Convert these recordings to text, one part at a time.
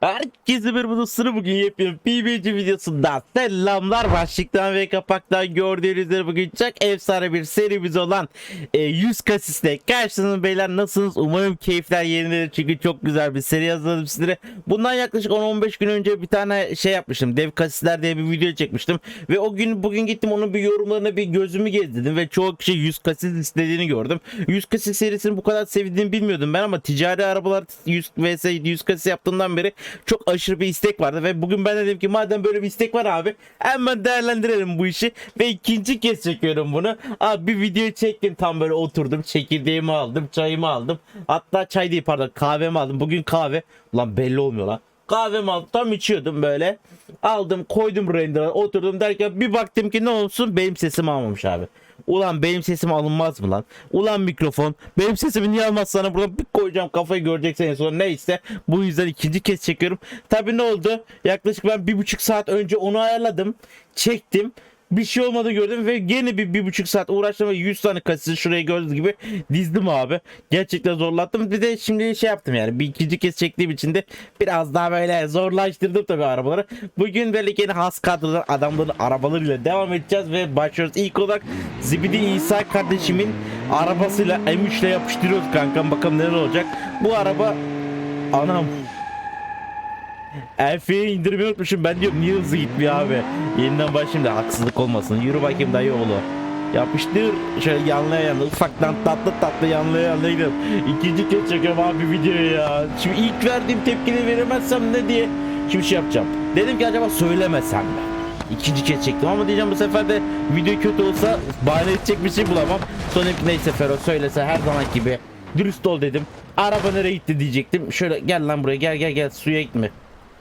Herkese bir budusunu bugün yepyeni PBC videosunda selamlar. Başlıktan ve kapaktan gördüğünüz üzere bugün çok efsane bir serimiz olan e, 100 kasiste karşınızda beyler nasılsınız? Umarım keyifler yerindedir çünkü çok güzel bir seri hazırladım sizlere. Bundan yaklaşık 10-15 gün önce bir tane şey yapmıştım dev kasisler diye bir video çekmiştim. Ve o gün bugün gittim onun bir yorumlarına bir gözümü gezdirdim ve çoğu kişi 100 kasis istediğini gördüm. 100 kasis serisini bu kadar sevdiğini bilmiyordum ben ama ticari arabalar 100 vs 100 kasis yaptığımdan beri çok aşırı bir istek vardı ve bugün ben de dedim ki madem böyle bir istek var abi hemen değerlendirelim bu işi ve ikinci kez çekiyorum bunu. Abi bir video çektim tam böyle oturdum çekirdeğimi aldım çayımı aldım hatta çay değil pardon kahvemi aldım bugün kahve lan belli olmuyor lan. Kahvemi aldım tam içiyordum böyle aldım koydum render'a oturdum derken bir baktım ki ne olsun benim sesimi almamış abi. Ulan benim sesim alınmaz mı lan? Ulan mikrofon. Benim sesimi niye almaz sana buradan bir koyacağım kafayı göreceksin en son neyse. Bu yüzden ikinci kez çekiyorum. Tabi ne oldu? Yaklaşık ben bir buçuk saat önce onu ayarladım. Çektim. Bir şey olmadı gördüm ve gene bir, bir buçuk saat uğraştım ve 100 tane kasisi şuraya gördüğünüz gibi dizdim abi. Gerçekten zorlattım. Bir de şimdi şey yaptım yani bir ikinci kez çektiğim için de biraz daha böyle zorlaştırdım tabii arabaları. Bugün böyle yeni has kadrolar adamların arabalarıyla devam edeceğiz ve başlıyoruz. İlk olarak Zibidi İsa kardeşimin arabasıyla M3 ile yapıştırıyoruz kankam bakalım neler olacak. Bu araba anam Elfi'ye indirmeyi unutmuşum. Ben diyorum niye hızlı gitmiyor abi. Yeniden başlayayım da haksızlık olmasın. Yürü bakayım dayı oğlu. Yapıştır şöyle yanlaya yanlaya ufaktan tatlı tatlı yanlaya yanlaya gidelim. İkinci kez çekiyorum abi videoyu ya. Şimdi ilk verdiğim tepkini veremezsem ne diye. Şimdi şey yapacağım. Dedim ki acaba söylemesem mi? İkinci kez çektim ama diyeceğim bu sefer de video kötü olsa bahane edecek bir şey bulamam. Dedim ki neyse Fero söylese her zaman gibi dürüst ol dedim. Araba nereye gitti diyecektim. Şöyle gel lan buraya gel gel gel suya gitme.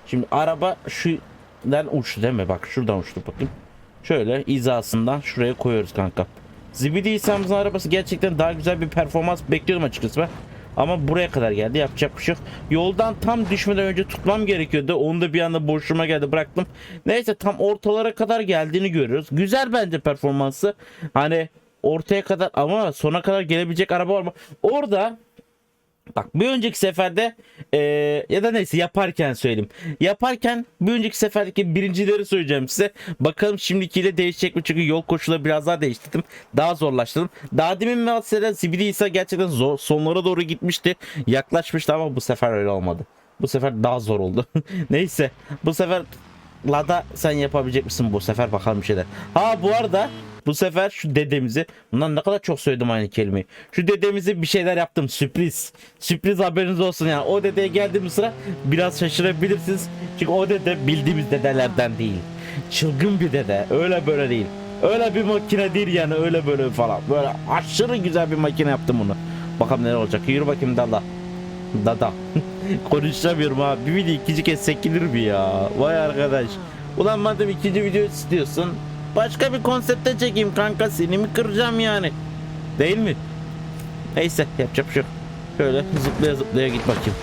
Şimdi araba şuradan uçtu değil mi? Bak şuradan uçtu bakayım. Şöyle hizasından şuraya koyuyoruz kanka. Zibidi İsa'mızın arabası gerçekten daha güzel bir performans bekliyordum açıkçası ben. Ama buraya kadar geldi yapacak bir şey yok. Yoldan tam düşmeden önce tutmam gerekiyordu. Onu da bir anda boşluğuma geldi bıraktım. Neyse tam ortalara kadar geldiğini görüyoruz. Güzel bence performansı. Hani ortaya kadar ama sona kadar gelebilecek araba var mı? Orada Bak bir önceki seferde eee, ya da neyse yaparken söyleyeyim. Yaparken bir önceki seferdeki birincileri söyleyeceğim size. Bakalım şimdikiyle değişecek mi? Çünkü yol koşulları biraz daha değiştirdim. Daha zorlaştırdım. Daha demin mesela Zibidi ise gerçekten zor, sonlara doğru gitmişti. Yaklaşmıştı ama bu sefer öyle olmadı. Bu sefer daha zor oldu. neyse bu sefer Lada sen yapabilecek misin bu sefer bakalım bir şeyler. Ha bu arada bu sefer şu dedemizi bundan ne kadar çok söyledim aynı kelimeyi. Şu dedemizi bir şeyler yaptım sürpriz. Sürpriz haberiniz olsun yani. O dedeye geldiğim sıra biraz şaşırabilirsiniz. Çünkü o dede bildiğimiz dedelerden değil. Çılgın bir dede. Öyle böyle değil. Öyle bir makine değil yani öyle böyle falan. Böyle aşırı güzel bir makine yaptım bunu. Bakalım neler olacak. Yürü bakayım dala. Dada. Konuşamıyorum abi. Bir video ikinci kez sekilir mi ya? Vay arkadaş. Ulan madem ikinci video istiyorsun. Başka bir konsepte çekeyim kanka. Seni mi kıracağım yani? Değil mi? Neyse yapacak bir şey yok. Şöyle zıplaya zıplaya git bakayım.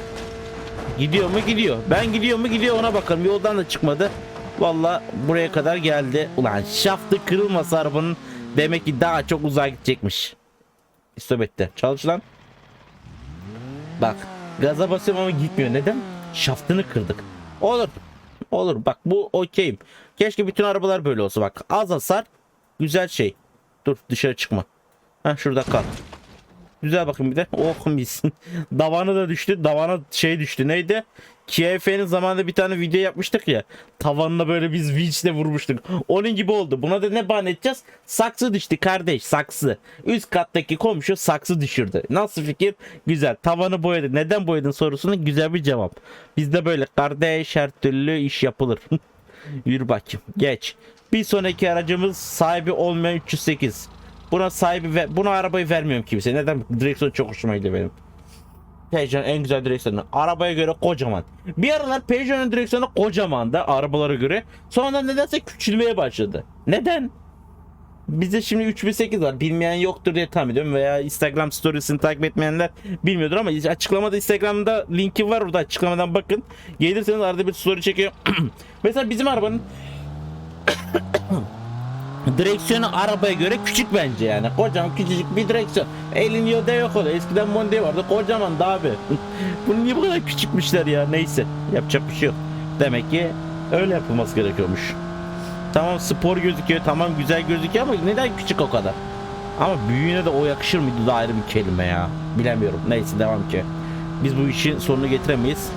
Gidiyor mu gidiyor. Ben gidiyor mu gidiyor ona bakalım. Yoldan da çıkmadı. Valla buraya kadar geldi. Ulan şaftı kırılmasa arabanın demek ki daha çok uzağa gidecekmiş. İstop etti. Çalış lan. Bak gaza basıyorum ama gitmiyor. Neden? Şaftını kırdık. Olur. Olur. Bak bu okeyim. Keşke bütün arabalar böyle olsa. Bak az hasar güzel şey. Dur dışarı çıkma. Ha şurada kal. Güzel bakın bir de. Oh mis. Davanı da düştü. Davana şey düştü. Neydi? KF'nin zamanında bir tane video yapmıştık ya. Tavanına böyle biz vinçle vurmuştuk. Onun gibi oldu. Buna da ne bahane edeceğiz? Saksı düştü kardeş saksı. Üst kattaki komşu saksı düşürdü. Nasıl fikir? Güzel. Tavanı boyadı. Neden boyadın sorusunun güzel bir cevap. Bizde böyle kardeş her türlü iş yapılır. Yürü bakayım. Geç. Bir sonraki aracımız sahibi olmayan 308. Buna sahibi ve buna arabayı vermiyorum kimseye. Neden? Direksiyon çok hoşuma gidiyor benim. Peugeot'un en güzel direksiyonu. Arabaya göre kocaman. Bir aralar Peugeot'un direksiyonu kocaman da arabalara göre. Sonra nedense küçülmeye başladı. Neden? Bizde şimdi 3008 var. Bilmeyen yoktur diye tahmin ediyorum. Veya Instagram storiesini takip etmeyenler bilmiyordur ama açıklamada Instagram'da linki var orada açıklamadan bakın. Gelirseniz arada bir story çekiyor. Mesela bizim arabanın Direksiyonu arabaya göre küçük bence yani. Kocaman küçücük bir direksiyon. Elin yolda yok oluyor. Eskiden Monday vardı. Kocaman da abi. Bunu niye bu kadar küçükmüşler ya? Neyse. Yapacak bir şey yok. Demek ki öyle yapılması gerekiyormuş. Tamam spor gözüküyor. Tamam güzel gözüküyor ama neden küçük o kadar? Ama büyüğüne de o yakışır mıydı da ayrı bir kelime ya. Bilemiyorum. Neyse devam ki. Biz bu işin sonunu getiremeyiz.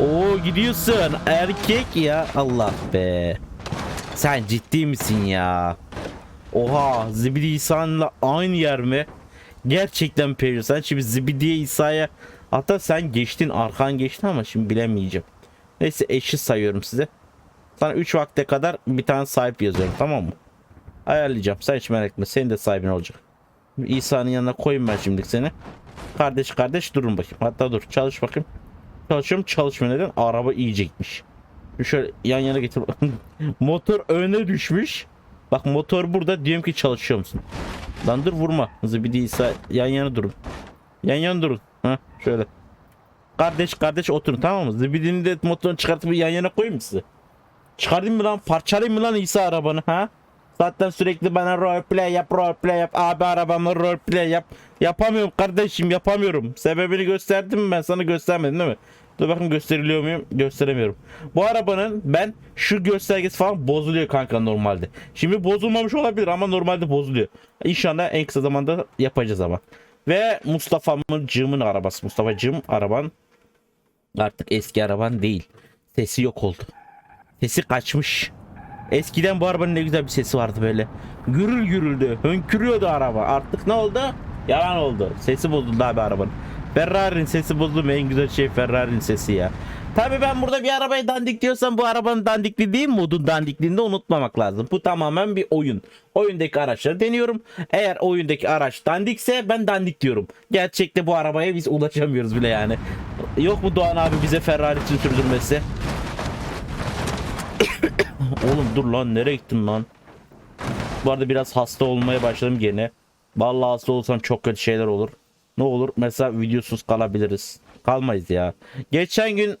Oo gidiyorsun. Erkek ya. Allah be. Sen ciddi misin ya? Oha Zibidi İsa'nınla aynı yer mi? Gerçekten perişan. Sen şimdi Zibidi'ye İsa'ya hatta sen geçtin arkan geçti ama şimdi bilemeyeceğim. Neyse eşit sayıyorum size. Sana 3 vakte kadar bir tane sahip yazıyorum tamam mı? Ayarlayacağım. Sen hiç merak etme. Senin de sahibin olacak. İsa'nın yanına koyayım ben şimdi seni. Kardeş kardeş durun bakayım. Hatta dur çalış bakayım. Çalışıyorum çalışmıyor neden? Araba iyice gitmiş. Şöyle yan yana getir. motor öne düşmüş. Bak motor burada diyorum ki çalışıyor musun? Lan dur vurma. Zibidi İsa yan yana durun. Yan yana durun. Ha şöyle. Kardeş kardeş oturun tamam mı? Zibidini de motorunu çıkartıp yan yana koyayım size? Çıkarayım mı lan? Parçalayayım mı lan İsa arabanı ha? Zaten sürekli bana roleplay yap roleplay yap. Abi arabamı roleplay yap. Yapamıyorum kardeşim yapamıyorum. Sebebini gösterdim mi ben sana göstermedim değil mi? Dur bakın gösteriliyor muyum? Gösteremiyorum. Bu arabanın ben şu göstergesi falan bozuluyor kanka normalde. Şimdi bozulmamış olabilir ama normalde bozuluyor. İnşallah en kısa zamanda yapacağız ama. Ve Mustafa'mın cığımın arabası. Mustafa'cığım araban artık eski araban değil. Sesi yok oldu. Sesi kaçmış. Eskiden bu arabanın ne güzel bir sesi vardı böyle. Gürül gürüldü. Hönkürüyordu araba. Artık ne oldu? Yalan oldu. Sesi bozuldu abi arabanın. Ferrari'nin sesi bozuldu mu? En güzel şey Ferrari'nin sesi ya. Tabii ben burada bir arabayı dandik diyorsam bu arabanın dandikliği değil modun dandikliğini de unutmamak lazım. Bu tamamen bir oyun. Oyundaki araçları deniyorum. Eğer oyundaki araç dandikse ben dandik diyorum. Gerçekte bu arabaya biz ulaşamıyoruz bile yani. Yok mu Doğan abi bize Ferrari için sürdürmesi? Oğlum dur lan nereye gittin lan? Bu arada biraz hasta olmaya başladım gene. Vallahi hasta olsam çok kötü şeyler olur. Ne olur mesela videosuz kalabiliriz. Kalmayız ya. Geçen gün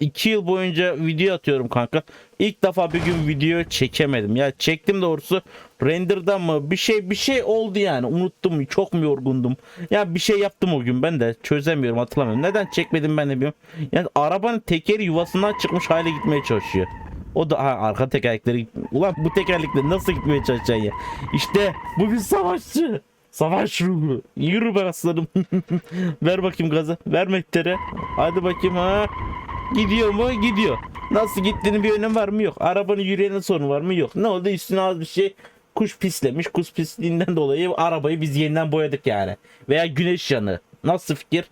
2 yıl boyunca video atıyorum kanka. İlk defa bir gün video çekemedim. Ya çektim doğrusu render'dan mı bir şey bir şey oldu yani. Unuttum çok mu yorgundum. Ya bir şey yaptım o gün ben de çözemiyorum hatırlamıyorum. Neden çekmedim ben de bilmiyorum. Yani arabanın tekeri yuvasından çıkmış hale gitmeye çalışıyor. O da ha, arka tekerlekleri ulan bu tekerlekle nasıl gitmeye çalışacaksın ya? İşte bu bir savaşçı. Savaş ruhu. Yürü be aslanım. Ver bakayım gazı. Ver mehtere. Hadi bakayım ha. Gidiyor mu? Gidiyor. Nasıl gittiğinin bir önemi var mı? Yok. Arabanın yürüyenin sorunu var mı? Yok. Ne oldu? Üstüne az bir şey kuş pislemiş. Kuş pisliğinden dolayı arabayı biz yeniden boyadık yani. Veya güneş yanı. Nasıl fikir?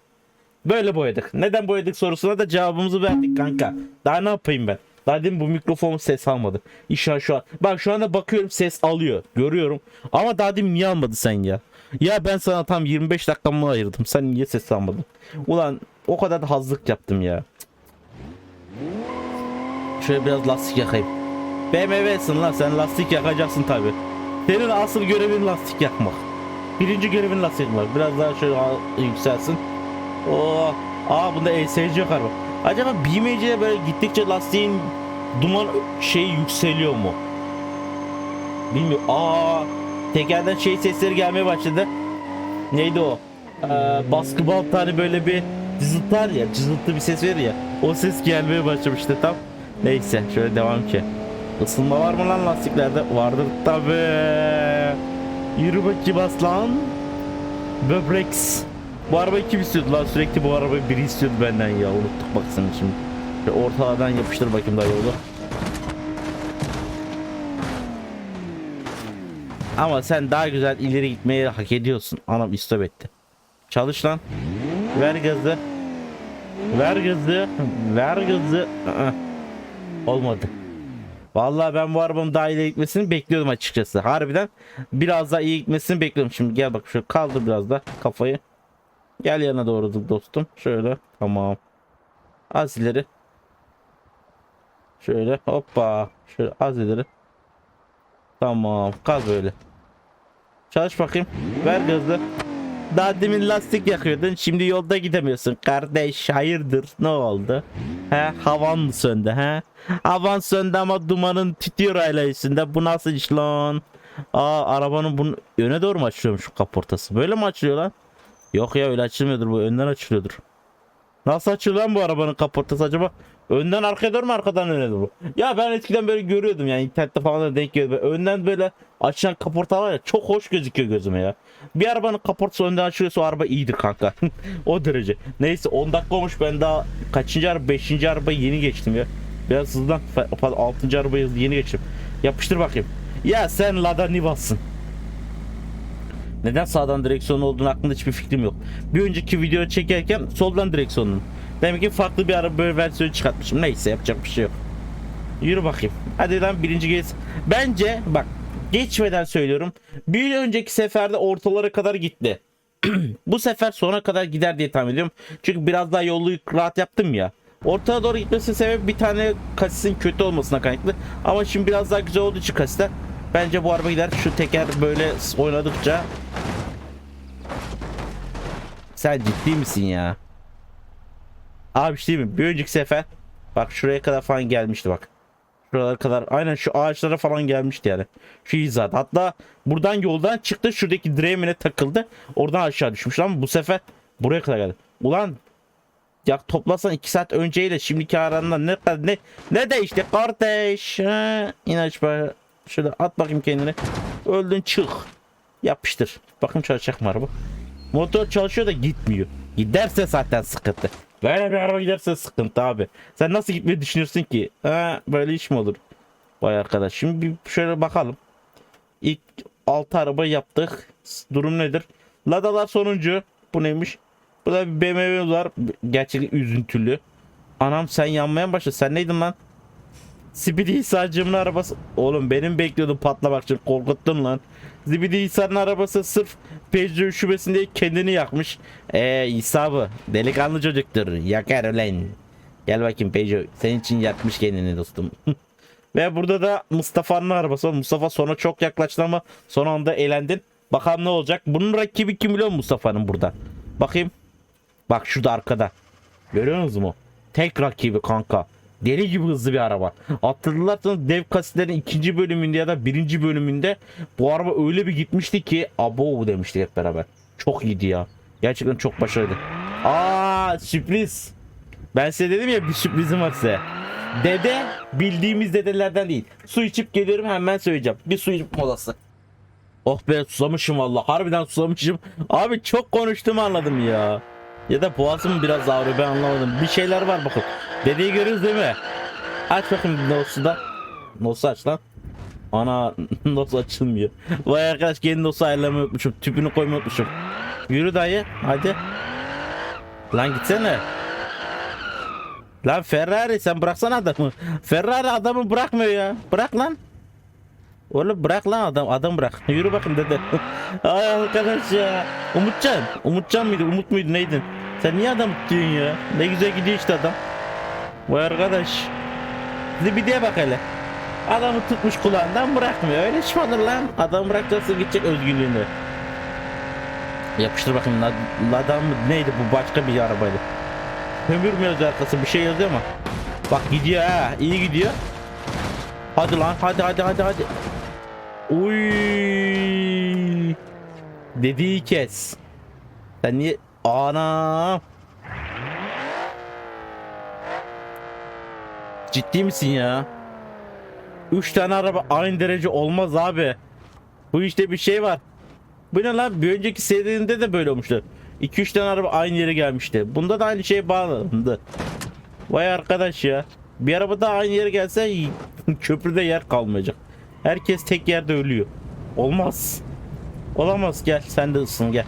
Böyle boyadık. Neden boyadık sorusuna da cevabımızı verdik kanka. Daha ne yapayım ben? Daha bu mikrofon ses almadı. İnşallah şu an. Bak şu anda bakıyorum ses alıyor. Görüyorum. Ama daha demin niye almadı sen ya? Ya ben sana tam 25 dakikamı ayırdım. Sen niye ses almadın? Ulan o kadar da hazlık yaptım ya. Şöyle biraz lastik yakayım. BMW'sin lan sen lastik yakacaksın tabi. Senin asıl görevin lastik yakmak. Birinci görevin lastik yakmak. Biraz daha şöyle yükselsin. Oo, aa bunda ESC yok araba. Acaba BMW'de böyle gittikçe lastiğin duman şey yükseliyor mu? Bilmiyorum. Aa tekerden şey sesleri gelmeye başladı. Neydi o? Ee, baskı balt hani böyle bir cızıltar ya cızıltı bir ses verir ya. O ses gelmeye başlamıştı tam. Neyse şöyle devam ki. Isınma var mı lan lastiklerde? Vardır tabi. Yürü bakayım aslan. Böbrex. Bu arabayı kim istiyordu lan? Sürekli bu arabayı biri istiyordu benden ya. Unuttuk bak sen şimdi. Şöyle ortalardan yapıştır bakayım da yolu. Ama sen daha güzel ileri gitmeyi hak ediyorsun. Anam istop etti. Çalış lan. Ver gazı. Ver gazı. Ver gazı. Olmadı. Vallahi ben bu arabanın daha iyi gitmesini bekliyordum açıkçası. Harbiden biraz daha iyi gitmesini bekliyorum. Şimdi gel bak şöyle kaldır biraz da kafayı. Gel yana doğru dostum. Şöyle tamam. Az ileri. Şöyle hoppa. Şöyle az ileri. Tamam kal böyle. Çalış bakayım. Ver gazı. Daha demin lastik yakıyordun. Şimdi yolda gidemiyorsun. Kardeş hayırdır? Ne oldu? He havan mı söndü he? Havan söndü ama dumanın tütüyor hala üstünde. Bu nasıl iş lan? Aa arabanın bunun öne doğru mu açılıyormuş kaportası? Böyle mi açılıyor lan? Yok ya öyle açılmıyordur bu önden açılıyordur. Nasıl açılıyor lan bu arabanın kaportası acaba? Önden arkaya doğru mu arkadan öne doğru? Ya ben eskiden böyle görüyordum yani internette falan da denk geliyordum. Önden böyle açılan kaporta var ya çok hoş gözüküyor gözüme ya. Bir arabanın kaportası önden açılıyorsa o araba iyidir kanka. o derece. Neyse 10 dakika olmuş ben daha kaçıncı araba 5. arabayı yeni geçtim ya. Biraz hızlan. 6. arabayı yeni geçtim. Yapıştır bakayım. Ya sen Lada Nivas'sın. Neden sağdan direksiyon olduğunu hakkında hiçbir fikrim yok. Bir önceki video çekerken soldan direksiyonun. Demek ki farklı bir araba böyle versiyonu çıkartmışım. Neyse yapacak bir şey yok. Yürü bakayım. Hadi lan birinci geç. Bence bak geçmeden söylüyorum. Bir önceki seferde ortalara kadar gitti. Bu sefer sona kadar gider diye tahmin ediyorum. Çünkü biraz daha yolu rahat yaptım ya. Ortaya doğru gitmesinin sebebi bir tane kasisin kötü olmasına kaynaklı. Ama şimdi biraz daha güzel olduğu için kasiste bence bu araba gider. Şu teker böyle oynadıkça sen ciddi misin ya? Abi şey değil mi? Bir önceki sefer bak şuraya kadar falan gelmişti bak. Şuralara kadar aynen şu ağaçlara falan gelmişti yani. Şu hizada. Hatta buradan yoldan çıktı şuradaki direğimine takıldı. Oradan aşağı düşmüş ama bu sefer buraya kadar geldi. Ulan ya toplasan 2 saat önceyle şimdiki aranda ne kadar ne ne değişti kardeş? Ha, in aç böyle. Şöyle at bakayım kendini. Öldün çık. Yapıştır. Bakın çalışacak mı araba? Motor çalışıyor da gitmiyor. Giderse zaten sıkıntı. Böyle bir araba giderse sıkıntı abi. Sen nasıl gitmeyi düşünüyorsun ki? Ha, böyle iş mi olur? Vay arkadaş. Şimdi bir şöyle bakalım. İlk 6 araba yaptık. Durum nedir? Ladalar sonuncu. Bu neymiş? Bu da bir BMW var. Gerçekten üzüntülü. Anam sen yanmaya başladın. Sen neydin lan? Speedy İsa'cımın arabası. Oğlum benim bekliyordum patlamak için. Korkuttun lan. Zibidi İsa'nın arabası sırf Peugeot üşümesinde kendini yakmış. Eee İsa bu. Delikanlı çocuktur. Yakar ulan. Gel bakayım Peugeot. Senin için yakmış kendini dostum. Ve burada da Mustafa'nın arabası var. Mustafa sona çok yaklaştı ama son anda elendin. Bakalım ne olacak. Bunun rakibi kim biliyor Mustafa'nın burada? Bakayım. Bak şurada arkada. Görüyor musunuz mu? Tek rakibi kanka. Deli gibi hızlı bir araba. Hatırlarsanız dev kasitlerin ikinci bölümünde ya da birinci bölümünde bu araba öyle bir gitmişti ki abo demiştik hep beraber. Çok iyiydi ya. Gerçekten çok başarılı. Aa sürpriz. Ben size dedim ya bir sürprizim var size. Dede bildiğimiz dedelerden değil. Su içip geliyorum hemen söyleyeceğim. Bir su içip molası. Oh be susamışım valla. Harbiden susamışım. Abi çok konuştum anladım ya. Ya da boğazım biraz ağrıyor ben anlamadım. Bir şeyler var bakın. Dedeyi görüyoruz değil mi? Aç bakayım nosu da. Nosu aç lan. Ana nosu açılmıyor. Vay arkadaş kendi nosu ayarlamayı unutmuşum. Tüpünü koymayı unutmuşum. Yürü dayı hadi. Lan gitsene. Lan Ferrari sen bıraksana adamı. Ferrari adamı bırakmıyor ya. Bırak lan. Oğlum bırak lan adam adam bırak. Yürü bakın dede. Ay arkadaş ya. Umutcan. Umutcan mıydı? Umut muydu neydin? Sen niye adam tutuyorsun ya? Ne güzel gidiyor işte adam. Vay arkadaş. Zibidiye bak hele. Adamı tutmuş kulağından bırakmıyor. Öyle iş olur lan? Adam bırakacaksın gidecek özgürlüğünü. Yapıştır bakayım. Mı neydi bu başka bir arabaydı. Kömür mü yazıyor arkası bir şey yazıyor ama. Bak gidiyor ha iyi gidiyor. Hadi lan hadi hadi hadi hadi. Uy. Dediği kes. Sen niye ana Ciddi misin ya? 3 tane araba aynı derece olmaz abi. Bu işte bir şey var. Bu ne lan? Bir önceki serinde de böyle olmuştu. 2-3 tane araba aynı yere gelmişti. Bunda da aynı şey bağlandı. Vay arkadaş ya. Bir araba da aynı yere gelse köprüde yer kalmayacak. Herkes tek yerde ölüyor. Olmaz. Olamaz gel sen de ısın gel.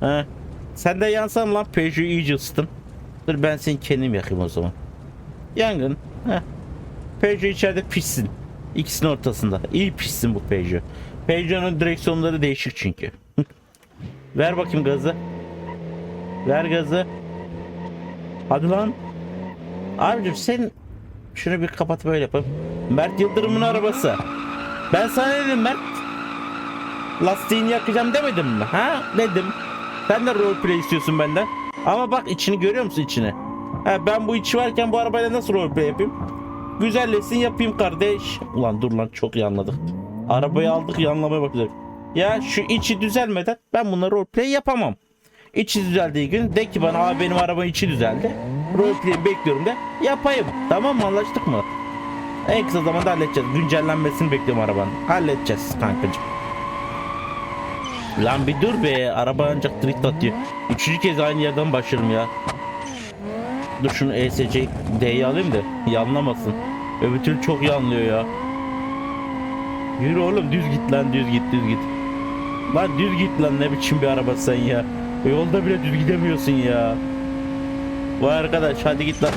Ha. Sen de yansan lan Peugeot iyice ısıtın. Dur ben seni kendim yakayım o zaman. Yangın. Heh. Peugeot içeride pişsin. İkisinin ortasında. İyi pişsin bu Peugeot. Peugeot'un direksiyonları değişik çünkü. Ver bakayım gazı. Ver gazı. Hadi lan. Abicim sen şunu bir kapat böyle yapalım. Mert Yıldırım'ın arabası. Ben sana dedim Mert? Lastiğini yakacağım demedim mi? Ha? Dedim. Sen de roleplay istiyorsun benden. Ama bak içini görüyor musun içini? Ha, ben bu içi varken bu arabayla nasıl roleplay yapayım? Güzellesin yapayım kardeş. Ulan dur lan çok iyi anladık. Arabayı aldık yanlamaya bakacak. Ya şu içi düzelmeden ben bunları roleplay yapamam. İçi düzeldiği gün de ki bana abi benim arabanın içi düzeldi. Roleplay bekliyorum de yapayım. Tamam mı anlaştık mı? En kısa zamanda halledeceğiz. Güncellenmesini bekliyorum arabanın. Halledeceğiz kankacığım. Lan bir dur be. Araba ancak drift atıyor. Üçüncü kez aynı yerden başlarım ya. Dur şunu ESC D'yi alayım da yanlamasın. Öbür türlü çok yanlıyor ya. Yürü oğlum düz git lan düz git düz git. Lan düz git lan ne biçim bir araba sen ya. Yolda bile düz gidemiyorsun ya. Vay arkadaş hadi git lan.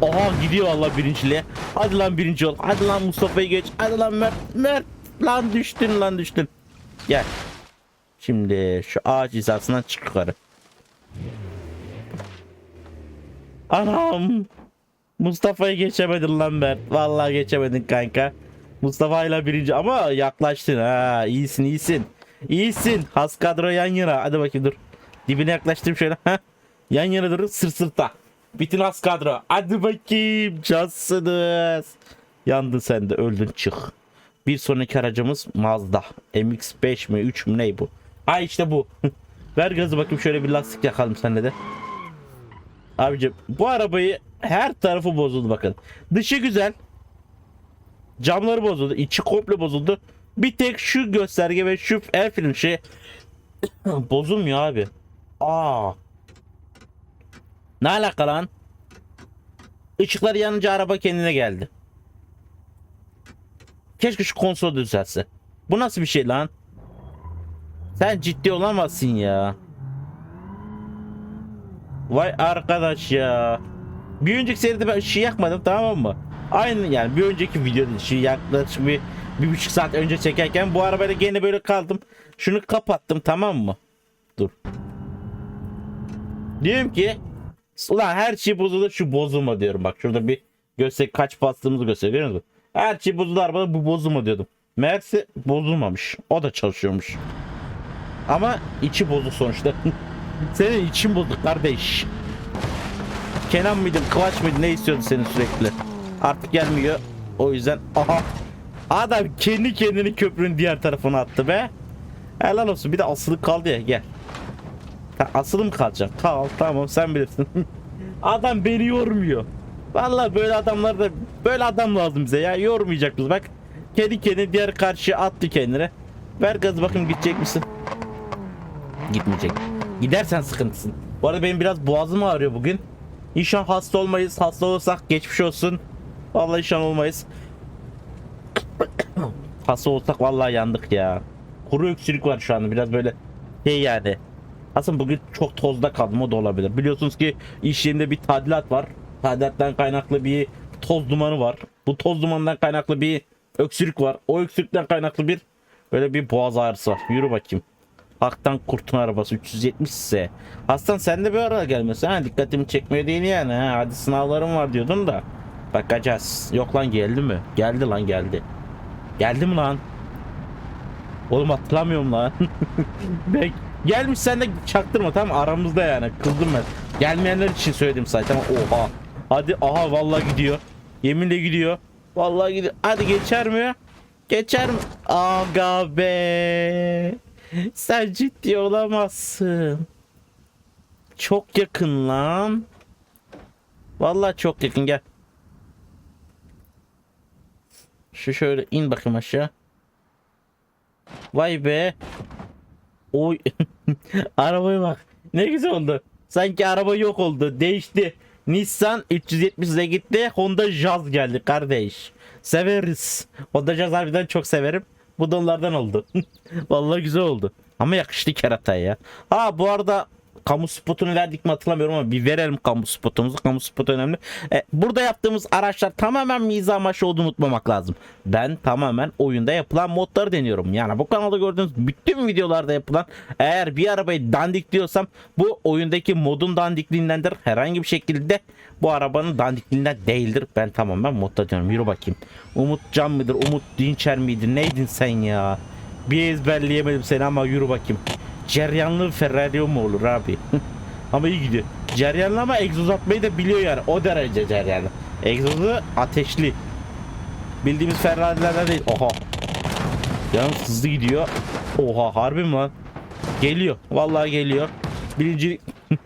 Oha gidiyor Allah birinciliğe. Hadi lan birinci ol. Hadi lan Mustafa'yı geç. Hadi lan Mert. Mert. Lan düştün lan düştün. Gel. Şimdi şu ağaç hizasından çık yukarı. Anam. Mustafa'yı geçemedin lan Mert. Vallahi geçemedin kanka. Mustafa ile birinci ama yaklaştın ha. İyisin iyisin. İyisin. Has kadro yan yana. Hadi bakayım dur. Dibine yaklaştım şöyle. Yan yana dur sır sırta. Bütün has kadro. Hadi bakayım. Cansınız. Yandın sen de öldün çık. Bir sonraki aracımız Mazda. MX-5 mi 3 mü ne bu? Ay işte bu. Ver gazı bakayım şöyle bir lastik yakalım seninle de. Abicim bu arabayı her tarafı bozuldu bakın. Dışı güzel. Camları bozuldu. içi komple bozuldu. Bir tek şu gösterge ve şu el film şey bozulmuyor abi. Aa. Ne alaka lan? Işıklar yanınca araba kendine geldi. Keşke şu konsol düzelse. Bu nasıl bir şey lan? Sen ciddi olamazsın ya. Vay arkadaş ya. Bir önceki seride ben ışığı yakmadım tamam mı? Aynı yani bir önceki videoda ışığı yaklaşık bir, bir buçuk saat önce çekerken bu arabayla gene böyle kaldım. Şunu kapattım tamam mı? Dur. Diyorum ki ulan her şey bozuldu şu bozulma diyorum bak şurada bir göster kaç bastığımızı gösteriyor musun? Her şey bozuldu arabada bu bozulma diyordum. Meğerse bozulmamış. O da çalışıyormuş. Ama içi bozuk sonuçta. Senin için bozuk kardeş. Kenan mıydın, Kıvaç mıydın ne istiyordu senin sürekli? Artık gelmiyor. O yüzden aha. Adam kendi kendini köprünün diğer tarafına attı be. Helal olsun. Bir de asılı kaldı ya gel. Ha, asılı mı kalacaksın? Kal tamam sen bilirsin. adam beni yormuyor. Vallahi böyle adamlar da böyle adam lazım bize ya. Yormayacak biz bak. Kendi kendini diğer karşıya attı kendine. Ver gaz bakayım gidecek misin? Gitmeyecek. Gidersen sıkıntısın. Bu arada benim biraz boğazım ağrıyor bugün. İnşallah hasta olmayız. Hasta olursak geçmiş olsun. Vallahi inşallah olmayız. hasta olsak vallahi yandık ya. Kuru öksürük var şu anda biraz böyle şey yani. Aslında bugün çok tozda kaldım o da olabilir. Biliyorsunuz ki iş yerinde bir tadilat var. Tadilattan kaynaklı bir toz dumanı var. Bu toz dumanından kaynaklı bir öksürük var. O öksürükten kaynaklı bir böyle bir boğaz ağrısı var. Yürü bakayım. Haktan kurtun arabası 370 ise. Aslan sen de bir ara gelmesin ha dikkatimi çekmiyor değil yani ha. Hadi sınavlarım var diyordun da. Bakacağız. Yok lan geldi mi? Geldi lan geldi. Geldi mi lan? Oğlum hatırlamıyorum lan. Bek gelmiş sen de çaktırma tamam aramızda yani. Kızdım ben. Gelmeyenler için söyledim zaten. Oha. Hadi aha vallahi gidiyor. Yeminle gidiyor. Vallahi gidiyor. Hadi geçer mi? Geçer mi? Aga be. Sen ciddi olamazsın. Çok yakın lan. Vallahi çok yakın gel. Şu şöyle in bakayım aşağı. Vay be. Oy. Arabaya bak. Ne güzel oldu. Sanki araba yok oldu. Değişti. Nissan 370'e gitti. Honda Jazz geldi kardeş. Severiz. Honda Jazz harbiden çok severim. Bu da onlardan oldu. Vallahi güzel oldu. Ama yakıştı kerataya ya. Ha bu arada kamu spotunu verdik mi hatırlamıyorum ama bir verelim kamu spotumuzu. Kamu spotu önemli. E, burada yaptığımız araçlar tamamen mizah amaçlı olduğunu unutmamak lazım. Ben tamamen oyunda yapılan modları deniyorum. Yani bu kanalda gördüğünüz bütün videolarda yapılan eğer bir arabayı dandik diyorsam bu oyundaki modun dandikliğindendir. Herhangi bir şekilde bu arabanın dandikliğinden değildir. Ben tamamen modda diyorum. Yürü bakayım. Umut Can mıdır? Umut Dinçer miydi? Neydin sen ya? Bir ezberleyemedim seni ama yürü bakayım. Ceryanlı Ferrari mu olur abi? ama iyi gidiyor. Ceryanlı ama egzoz atmayı da biliyor yani. O derece ceryanlı. Egzozu ateşli. Bildiğimiz Ferrari'lerden değil. Oha. Yalnız hızlı gidiyor. Oha harbi mi lan? Geliyor. Vallahi geliyor. Birinci...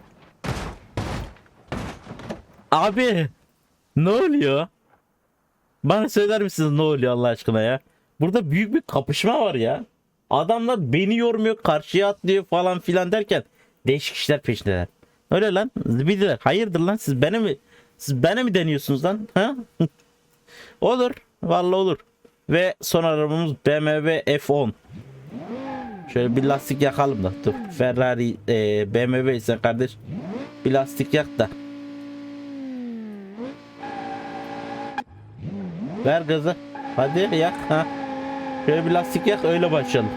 Abi. Ne oluyor? Bana söyler misiniz ne oluyor Allah aşkına ya? Burada büyük bir kapışma var ya. Adamlar beni yormuyor, karşıya atlıyor falan filan derken değişik işler peşindeler. Öyle lan. Zibidiler. Hayırdır lan siz beni mi siz beni mi deniyorsunuz lan? Ha? olur. Vallahi olur. Ve son arabamız BMW F10. Şöyle bir lastik yakalım da. Dur. Ferrari e, BMW ise kardeş bir lastik yak da. Ver gazı. Hadi yak ha. Şöyle bir lastik yak öyle başlayalım.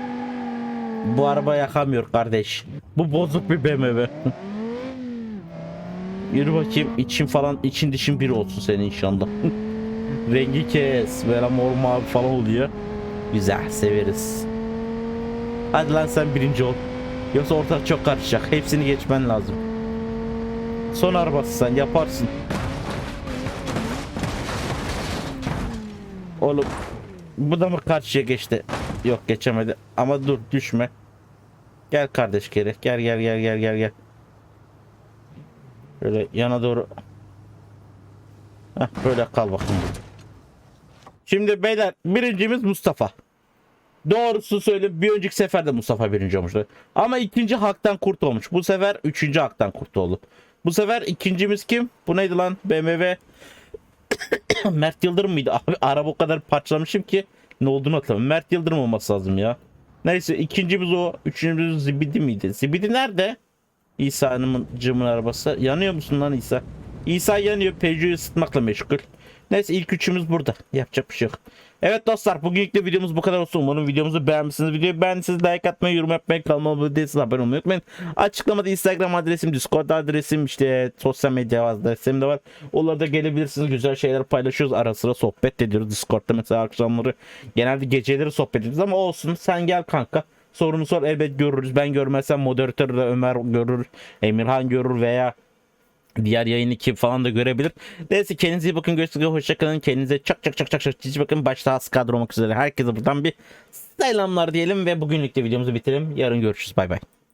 Bu araba yakamıyor kardeş. Bu bozuk bir BMW. Yürü bakayım için falan için dişin bir olsun senin inşallah. Rengi kes böyle mor mavi falan oluyor. Güzel severiz. Hadi lan sen birinci ol. Yoksa ortalık çok karışacak. Hepsini geçmen lazım. Son arabası sen yaparsın. Oğlum bu da mı karşıya geçti? Yok geçemedi. Ama dur düşme. Gel kardeş geri. Gel gel gel gel gel gel. Böyle yana doğru. Heh, böyle kal bakın. Şimdi beyler birincimiz Mustafa. Doğrusu söyle bir önceki sefer de Mustafa birinci olmuştu. Ama ikinci Hak'tan kurt olmuş. Bu sefer üçüncü Hak'tan kurt oldu. Bu sefer ikincimiz kim? Bu neydi lan? BMW Mert Yıldırım mıydı? Abi araba o kadar parçalamışım ki ne olduğunu hatırlamıyorum. Mert Yıldırım olması lazım ya. Neyse ikincimiz o. Üçüncümüz Zibidi miydi? Zibidi nerede? İsa Hanım'ın cımın arabası. Yanıyor musun lan İsa? İsa yanıyor. Peugeot'u ısıtmakla meşgul. Neyse ilk üçümüz burada. Yapacak bir şey yok. Evet dostlar bugünkü de videomuz bu kadar olsun. Umarım videomuzu beğenmişsiniz. Videoyu beğendiyseniz like atmayı, yorum yapmayı, kanalıma abone değilseniz abone olmayı unutmayın. Açıklamada Instagram adresim, Discord adresim, işte sosyal medya adresim de var. Oralarda gelebilirsiniz. Güzel şeyler paylaşıyoruz. Ara sıra sohbet ediyoruz. Discord'da mesela akşamları genelde geceleri sohbet ediyoruz ama olsun. Sen gel kanka. Sorunu sor elbet görürüz. Ben görmezsem moderatör de Ömer görür, Emirhan görür veya diğer yayın ekibi falan da görebilir. Neyse kendinize iyi bakın. Görüşürüz. Hoşçakalın. Kendinize çok çok çok çok çok cici bakın. Başta az olmak üzere. Herkese buradan bir selamlar diyelim ve bugünlük de videomuzu bitirelim. Yarın görüşürüz. Bay bay.